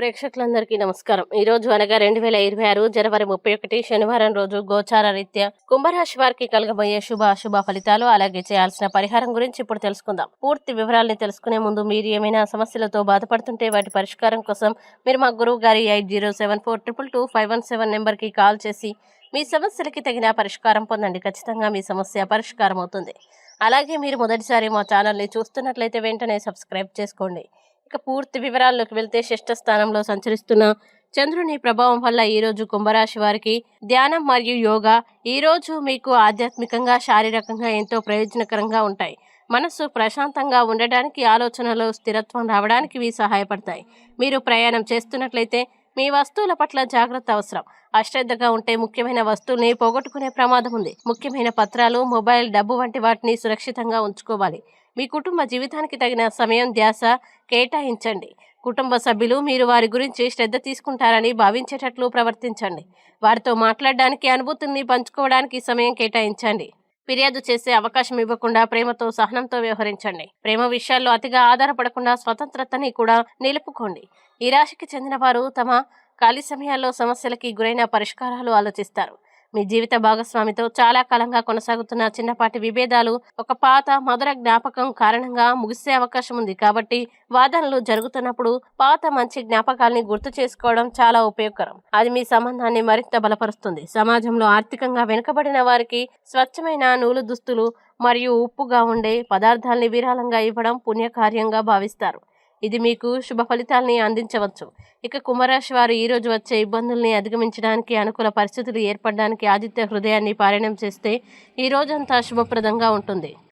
ప్రేక్షకులందరికీ నమస్కారం. ఈ రోజు అనగా రెండు వేల ఇరవై ఆరు జనవరి ముప్పై ఒకటి శనివారం రోజు గోచార రీత్యా కుంభరాశి వారికి కలగబోయే శుభ అశుభ ఫలితాలు అలాగే చేయాల్సిన పరిహారం గురించి ఇప్పుడు తెలుసుకుందాం. పూర్తి వివరాలని తెలుసుకునే ముందు మీరు ఏమైనా సమస్యలతో బాధపడుతుంటే వాటి పరిష్కారం కోసం మీరు మా గురువు గారి eight zero seven four triple two five one seven నెంబర్కి కాల్ చేసి మీ సమస్యలకి తగిన పరిష్కారం పొందండి. ఖచ్చితంగా మీ సమస్య పరిష్కారం అవుతుంది అలాగే మీరు మొదటిసారి మా ఛానల్ని చూస్తున్నట్లయితే వెంటనే సబ్స్క్రైబ్ చేసుకోండి. ఇక పూర్తి వివరాల్లోకి వెళ్తే షష్ఠ స్థానంలో సంచరిస్తున్న చంద్రుని ప్రభావం వల్ల ఈరోజు కుంభరాశి వారికి ధ్యానం మరియు యోగా ఈ రోజు మీకు ఆధ్యాత్మికంగా శారీరకంగా ఎంతో ప్రయోజనకరంగా ఉంటాయి. మనస్సు ప్రశాంతంగా ఉండడానికి ఆలోచనలో స్థిరత్వం రావడానికి ఇవి సహాయపడతాయి. మీరు ప్రయాణం చేస్తున్నట్లయితే మీ వస్తువుల పట్ల జాగ్రత్త అవసరం. అశ్రద్ధగా ఉంటే ముఖ్యమైన వస్తువుల్ని పోగొట్టుకునే ప్రమాదం ఉంది. ముఖ్యమైన పత్రాలు మొబైల్ డబ్బు వంటి వాటిని సురక్షితంగా ఉంచుకోవాలి. మీ కుటుంబ జీవితానికి తగిన సమయం ధ్యాస కేటాయించండి. కుటుంబ సభ్యులు మీరు వారి గురించి శ్రద్ధ తీసుకుంటారని భావించేటట్లు ప్రవర్తించండి. వారితో మాట్లాడడానికి అనుభూతుల్ని పంచుకోవడానికి సమయం కేటాయించండి. ఫిర్యాదు చేసే అవకాశం ఇవ్వకుండా ప్రేమతో సహనంతో వ్యవహరించండి. ప్రేమ విషయాల్లో అతిగా ఆధారపడకుండా స్వతంత్రతని కూడా నిలుపుకోండి. ఈ రాశికి చెందిన వారు తమ ఖాళీ సమయాల్లో సమస్యలకి గురైన పరిష్కారాలు ఆలోచిస్తారు. మీ జీవిత భాగస్వామితో చాలా కాలంగా కొనసాగుతున్న చిన్నపాటి విభేదాలు ఒక పాత మధుర జ్ఞాపకం కారణంగా ముగిసే అవకాశం ఉంది. కాబట్టి వాదనలు జరుగుతున్నప్పుడు పాత మంచి జ్ఞాపకాల్ని గుర్తు చేసుకోవడం చాలా ఉపయోగకరం. అది మీ సంబంధాన్ని మరింత బలపరుస్తుంది. సమాజంలో ఆర్థికంగా వెనుకబడిన వారికి స్వచ్ఛమైన నూలు దుస్తులు మరియు ఉప్పుగా ఉండే పదార్థాల్ని విరాళంగా ఇవ్వడం పుణ్యకార్యంగా భావిస్తారు. ఇది మీకు శుభ ఫలితాల్ని అందించవచ్చు. ఇక కుంభరాశి వారు ఈరోజు వచ్చే ఇబ్బందుల్ని అధిగమించడానికి అనుకూల పరిస్థితులు ఏర్పడడానికి ఆదిత్య హృదయాన్ని పారాయణం చేస్తే ఈ రోజంతా శుభప్రదంగా ఉంటుంది.